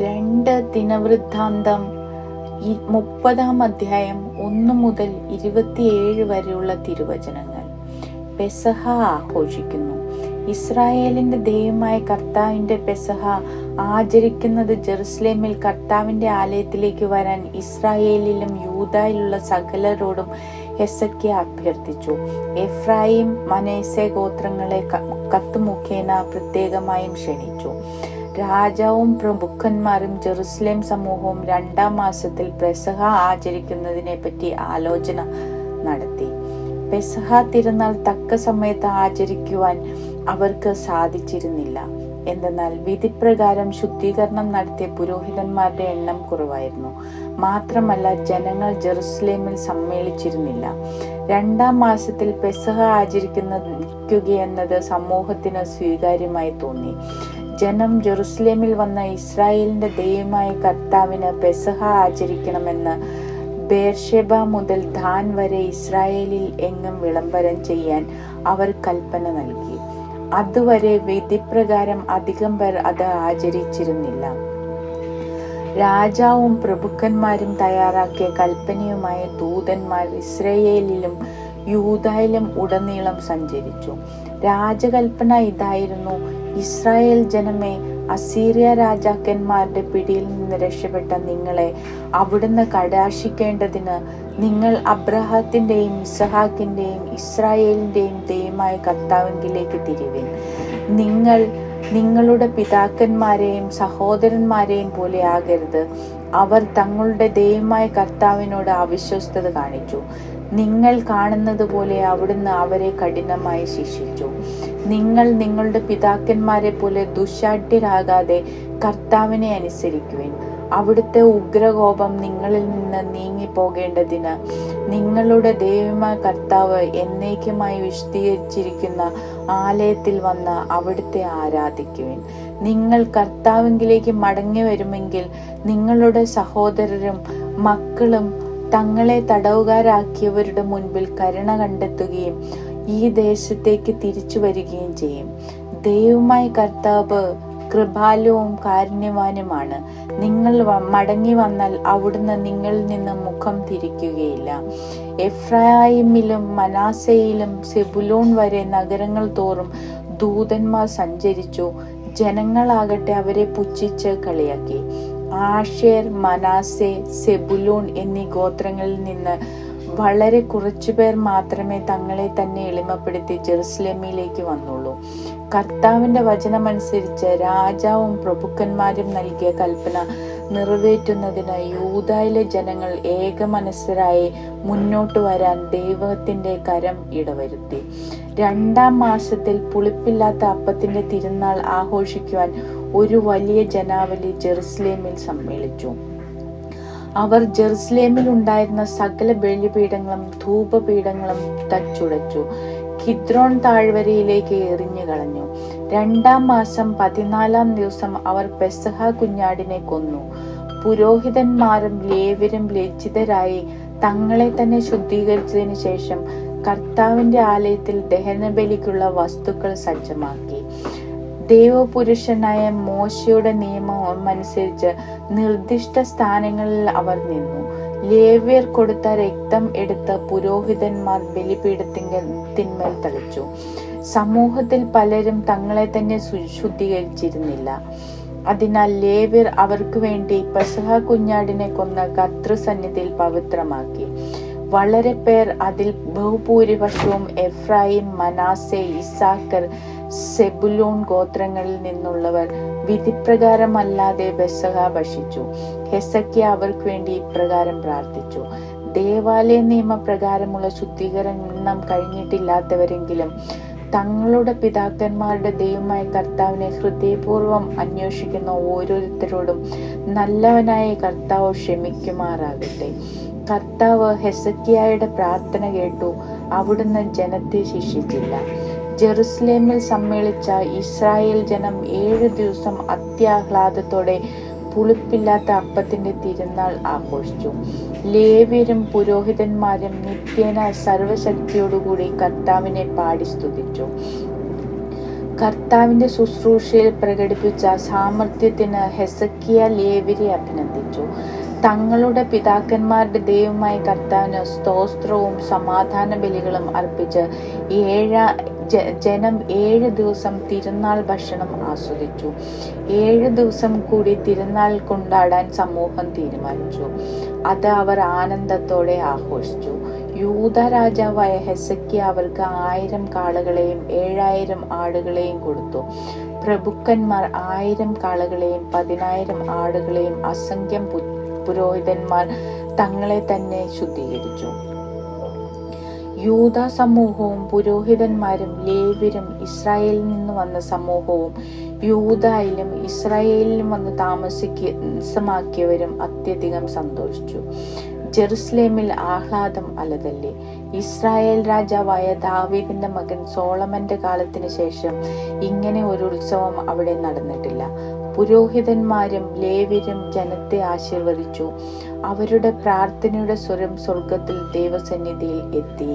രണ്ട് ദിനവൃത്താന്തം മുപ്പതാം അധ്യായം ഒന്ന് മുതൽ ഇരുപത്തിയേഴ് വരെയുള്ള തിരുവചനങ്ങൾ. പെസഹ ആഘോഷിക്കുന്നു. ഇസ്രായേലിന്റെ ദൈവമായ കർത്താവിന്റെ പെസഹ ആചരിക്കുന്നത് ജെറുസലേമിൽ കർത്താവിന്റെ ആലയത്തിലേക്ക് വരാൻ ഇസ്രായേലിലും യൂതായിലുള്ള സകലരോടും ഹെസക്കിയ അഭ്യർത്ഥിച്ചു. എഫ്രായിം മനേസെ ഗോത്രങ്ങളെ കത്ത് മുഖേന പ്രത്യേകമായും ക്ഷണിച്ചു. രാജാവും പ്രഭുക്കന്മാരും ജെറുസലേം സമൂഹവും രണ്ടാം മാസത്തിൽ പെസഹ ആചരിക്കുന്നതിനെ പറ്റി ആലോചന നടത്തി. പെസഹ തിരുനാൾ തക്ക സമയത്ത് ആചരിക്കുവാൻ അവർക്ക് സാധിച്ചിരുന്നില്ല. എന്തെന്നാൽ വിധിപ്രകാരം ശുദ്ധീകരണം നടത്തിയ പുരോഹിതന്മാരുടെ എണ്ണം കുറവായിരുന്നു. മാത്രമല്ല ജനങ്ങൾ ജെറുസലേമിൽ സമ്മേളിച്ചിരുന്നില്ല. രണ്ടാം മാസത്തിൽ പെസഹ ആചരിക്കുന്ന എന്നത് സമൂഹത്തിന് സ്വീകാര്യമായി തോന്നി. ജനം ജെറുസലേമിൽ വന്ന ഇസ്രായേലിന്റെ ദൈവമായ കർത്താവിന് പെസഹ ആചരിക്കണമെന്ന് ബേർഷെബ മുതൽ ധാൻ വരെ ഇസ്രായേലിൽ എങ്ങും വിളംബരം ചെയ്യാൻ അവർ കൽപ്പന നൽകി. അതുവരെ വിധിപ്രകാരം അധികം പേർ അത് ആചരിച്ചിരുന്നില്ല. രാജാവും പ്രഭുക്കന്മാരും തയ്യാറാക്കിയ കൽപ്പനയുമായ ദൂതന്മാർ ഇസ്രയേലിലും യൂതായിലും ഉടനീളം സഞ്ചരിച്ചു. രാജകൽപ്പന ഇതായിരുന്നു ഇസ്രായേൽ ജനമേ അസീറിയ രാജാക്കന്മാരുടെ പിടിയിൽ നിന്ന് രക്ഷപ്പെട്ട നിങ്ങളെ അവിടുന്ന് കടാശിക്കേണ്ടതിന് നിങ്ങൾ അബ്രഹത്തിന്റെയും ഇസഹാക്കിന്റെയും ഇസ്രായേലിന്റെയും ദൈവമായ കർത്താവിങ്കിലേക്ക് തിരിവിൻ. നിങ്ങൾ നിങ്ങളുടെ പിതാക്കന്മാരെയും സഹോദരന്മാരെയും പോലെ ആകരുത്. അവർ തങ്ങളുടെ ദൈവമായ കർത്താവിനോട് അവിശ്വസ്തത കാണിച്ചു. നിങ്ങൾ കാണുന്നത് പോലെ അവിടുന്ന് അവരെ കഠിനമായി ശിക്ഷിച്ചു. നിങ്ങൾ നിങ്ങളുടെ പിതാക്കന്മാരെ പോലെ ദുശാഠ്യരാകാതെ കർത്താവിനെ അനുസരിക്കുവിൻ. അവിടുത്തെ ഉഗ്രകോപം നിങ്ങളിൽ നിന്ന് നീങ്ങി പോകേണ്ടതിന് നിങ്ങളുടെ ദൈവമായ കർത്താവ് എന്നേക്കുമായി വിശദീകരിച്ചിരിക്കുന്ന ആലയത്തിൽ വന്ന് അവിടുത്തെ ആരാധിക്കുവിൻ. നിങ്ങൾ കർത്താവിങ്കിലേക്ക് മടങ്ങി വരുമെങ്കിൽ നിങ്ങളുടെ സഹോദരരും മക്കളും തങ്ങളെ തടവുകാരാക്കിയവരുടെ മുൻപിൽ കരുണ കണ്ടെത്തുകയും ഈ ദേശത്തേക്ക് തിരിച്ചു വരികയും ചെയ്യും. ദൈവമായി കർത്താവ് കൃപാലുവും കാരുണ്യവാനുമാണ്. നിങ്ങൾ മടങ്ങി വന്നാൽ അവിടുന്ന് നിങ്ങളിൽ നിന്ന് മുഖം തിരിക്കുകയില്ല. എഫ്രായിമിലും മനാസയിലും സെബുലോൺ വരെ നഗരങ്ങൾ തോറും ദൂതന്മാർ സഞ്ചരിച്ചു. ജനങ്ങളാകട്ടെ അവരെ പുച്ഛിച്ച് കളിയാക്കി. ആഷേർ മനാസെ സെബുലോൺ എന്നീ ഗോത്രങ്ങളിൽ നിന്ന് വളരെ കുറച്ചുപേർ മാത്രമേ തങ്ങളെ തന്നെ എളിമപ്പെടുത്തി ജെറുസലേമിലേക്ക് വന്നുള്ളൂ. കർത്താവിന്റെ വചനമനുസരിച്ച് രാജാവും പ്രഭുക്കന്മാരും നൽകിയ കൽപ്പന നിറവേറ്റുന്നതിന് യൂതായിലെ ജനങ്ങൾ ഏകമനസ്സരായി മുന്നോട്ട് വരാൻ ദൈവത്തിന്റെ കരം ഇടവരുത്തി. രണ്ടാം മാസത്തിൽ പുളിപ്പില്ലാത്ത അപ്പത്തിന്റെ തിരുനാൾ ആഘോഷിക്കുവാൻ ഒരു വലിയ ജനാവലി ജെറുസലേമിൽ സമ്മേളിച്ചു. അവർ ജെറുസലേമിൽ ഉണ്ടായിരുന്ന സകല ബലിപീഠങ്ങളും ധൂപപീഠങ്ങളും തച്ചുടച്ചു. കിദ്രോൺ താഴ്വരയിലേക്ക് എറിഞ്ഞു കളഞ്ഞു രണ്ടാം മാസം പതിനാലാം ദിവസം അവർ പെസഹ കുഞ്ഞാടിനെ കൊന്നു. പുരോഹിതന്മാരും ലേവരും ലജ്ജിതരായി തങ്ങളെ തന്നെ ശുദ്ധീകരിച്ചതിന് ശേഷം കർത്താവിന്റെ ആലയത്തിൽ ദഹനബലിക്കുള്ള വസ്തുക്കൾ സജ്ജമാക്കി. ദൈവപുരുഷനായ മോശയുടെ നിയമം അനുസരിച്ച് നിർദ്ദിഷ്ട സ്ഥാനങ്ങളിൽ അവർ നിന്നു. ലേവ്യർ കൊടുത്ത രക്തം എടുത്ത് പുരോഹിതന്മാർ ബലിപീഠത്തിങ്കൽ തിന്മേൽ തളിച്ചു. സമൂഹത്തിൽ പലരും തങ്ങളെ തന്നെ ശുദ്ധീകരിച്ചിരുന്നില്ല. അതിനാൽ ലേവ്യർ അവർക്ക് വേണ്ടി പെസഹ കുഞ്ഞാടിനെ കൊന്ന കർത്തൃസന്നിധിയിൽ പവിത്രമാക്കി. വളരെ പേർ അതിൽ ബഹുഭൂരിപക്ഷവും എഫ്രൈം മനാസെ ഇസാക്കർ സെബുലൂൺ ഗോത്രങ്ങളിൽ നിന്നുള്ളവർ വിധിപ്രകാരമല്ലാതെ ബെസഹ ഭക്ഷിച്ചു. ഹെസക്കിയ അവർക്ക് വേണ്ടി ഇപ്രകാരം പ്രാർത്ഥിച്ചു. ദേവാലയ നിയമപ്രകാരമുള്ള ശുദ്ധീകരണം കഴിഞ്ഞിട്ടില്ലാത്തവരെങ്കിലും തങ്ങളുടെ പിതാക്കന്മാരുടെ ദൈവമായ കർത്താവിനെ ഹൃദയപൂർവം അന്വേഷിക്കുന്ന ഓരോരുത്തരോടും നല്ലവനായ കർത്താവ് ക്ഷമിക്കുമാറാകട്ടെ. കർത്താവ് ഹെസക്കിയായുടെ പ്രാർത്ഥന കേട്ടു അവിടുന്ന് ജനത്തെ ശിക്ഷിച്ചില്ല. ജെറുസലേമിൽ സമ്മേളിച്ച ഇസ്രായേൽ ജനം ഏഴു ദിവസം അത്യാഹ്ലാദത്തോടെ പുളിപ്പില്ലാത്ത അപ്പത്തിന്റെ തിരുനാൾ ആഘോഷിച്ചു. ലേവ്യരും പുരോഹിതന്മാരും നിത്യേന സർവശക്തിയോടുകൂടി കർത്താവിനെ പാടി സ്തുതിച്ചു. കർത്താവിന്റെ ശുശ്രൂഷയിൽ പ്രകടിപ്പിച്ച സാമർഥ്യത്തിന് ഹെസക്കിയ ലേവിരെ അഭിനന്ദിച്ചു. തങ്ങളുടെ പിതാക്കന്മാരുടെ ദൈവമായ കർത്താവിന് സ്തോത്രവും സമാധാന ബലികളും അർപ്പിച്ച് ഏഴ ജനം ഏഴ് ദിവസം തിരുനാൾ ഭക്ഷണം ആസ്വദിച്ചു. ഏഴ് ദിവസം കൂടി തിരുനാൾ കൊണ്ടാടാൻ സമൂഹം തീരുമാനിച്ചു. അത് അവർ ആനന്ദത്തോടെ ആഘോഷിച്ചു. യൂത രാജാവായ ഹെസക്കി അവർക്ക് ആയിരം കാളകളെയും ഏഴായിരം ആടുകളെയും കൊടുത്തു. പ്രഭുക്കന്മാർ ആയിരം കാളകളെയും പതിനായിരം ആടുകളെയും അസംഖ്യം പുരോഹിതന്മാർ തങ്ങളെ തന്നെ ശുദ്ധീകരിച്ചു. യൂത സമൂഹവും പുരോഹിതന്മാരും ലേവ്യരും ഇസ്രായേലിൽ നിന്ന് വന്ന സമൂഹവും യൂതായിലും ഇസ്രായേലിലും വന്ന് താമസിക്കമാക്കിയവരും അത്യധികം സന്തോഷിച്ചു. ജെറുസലേമിൽ ആഹ്ലാദം അലതല്ലി. ഇസ്രായേൽ രാജാവായ ദാവീദിന്റെ മകൻ സോളമന്റെ കാലത്തിന് ശേഷം ഇങ്ങനെ ഒരു ഉത്സവം അവിടെ നടന്നിട്ടില്ല. പുരോഹിതന്മാരും ലേവ്യരും ജനത്തെ ആശീർവദിച്ചു. അവരുടെ പ്രാർത്ഥനയുടെ സ്വരം സ്വർഗത്തിൽ ദൈവസന്നിധിയിൽ എത്തി.